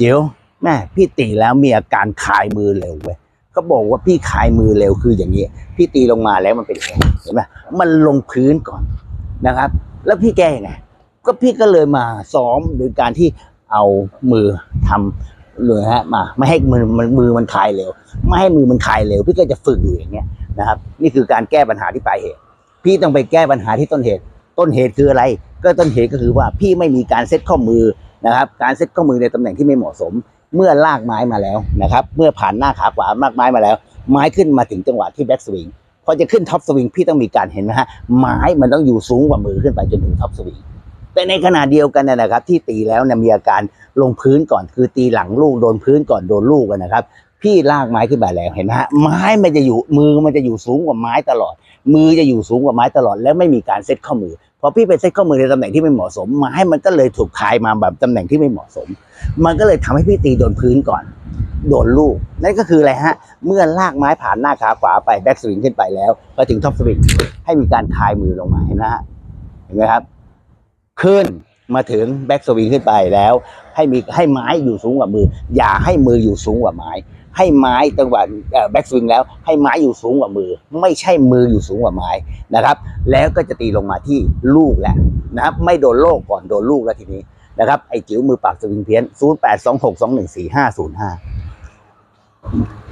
จิ๋วแม่พี่ตีแล้วมีอาการคลายมือเร็วเว้ยเขาบอกว่าพี่คลายมือเร็วคืออย่างนี้พี่ตีลงมาแล้วมันเป็นไงเห็นไหมมันลงพื้นก่อนนะครับ แล้วพี่แก้ยังไงก็พี่ก็เลยมาซ้อมโดยการที่เอามือทำเลยฮะมาไม่ให้มือมันมือมันคลายเร็ว ไม่ให้มือมันคลายเร็ว พี่ก็จะฝึกอยู่อย่างเงี้ยนะครับ นี่คือการแก้ปัญหาที่ปลายเหตุ พี่ต้องไปแก้ปัญหาที่ต้นเหตุ ต้นเหตุคืออะไร ก็ต้นเหตุก็คือว่าพี่ไม่มีการเซ็ตข้อมือนะครับ การเซ็ตข้อมือในตำแหน่งที่ไม่เหมาะสม เมื่อลากไม้มาแล้วนะครับ เมื่อผ่านหน้าขาขวามากไม้มาแล้ว ไม้ขึ้นมาถึงจังหวะที่แบ็กสวิงพอจะขึ้นท็อปสวิงพี่ต้องมีการเห็นไหมฮะไม้มันต้องอยู่สูงกว่ามือขึ้นไปจนถึงท็อปสวิงแต่ในขณะเดียวกันเนยนะครับ ที่ตีแล้วเนี่ยมีอาการลงพื้นก่อนคือตีหลังลูกโดนพื้นก่อนโดนลูกนะครับ พี่ลากไม้ขึ้นไปแล้วเห็นไหมฮะไม้มันจะอยู่มือมันจะอยู่สูงกว่าไม้ตลอด มือจะอยู่สูงกว่าไม้ตลอด แล้วไม่มีการเซ็ตข้อมือพอพี่ไปเซ็ตข้อมือในตำแหน่งที่ไม่เหมาะสมไม้มันก็เลยถูกคลายมาแบบตำแหน่งที่ไม่เหมาะสม มันก็เลยทำให้พี่ตีโดนพื้นก่อน โดนลูก นั่นก็คืออะไรฮะ เมื่อลากไม้ผ่านหน้าขาขวาไปแบ็กสวิงขึ้นไปแล้ว ก็ถึงท็อปสวิงให้มีการคายมือลงมาเห็นไหมฮะเห็นไหมครับ ขึ้นมาถึงแบ็กสวิงขึ้นไปแล้ว ให้มีให้ไม้อยู่สูงกว่ามือ อย่าให้มืออยู่สูงกว่าไม้ ให้ไม้จังหวะแบ็กสวิงแล้วให้ไม้อยู่สูงกว่ามือ ไม่ใช่มืออยู่สูงกว่าไม้นะครับ แล้วก็จะตีลงมาที่ลูกแหละนะครับไม่โดนโลกก่อนโดนลูกแล้วทีนี้นะครับไอ้จิ๋วมือปากสวิงเพี้ยน 0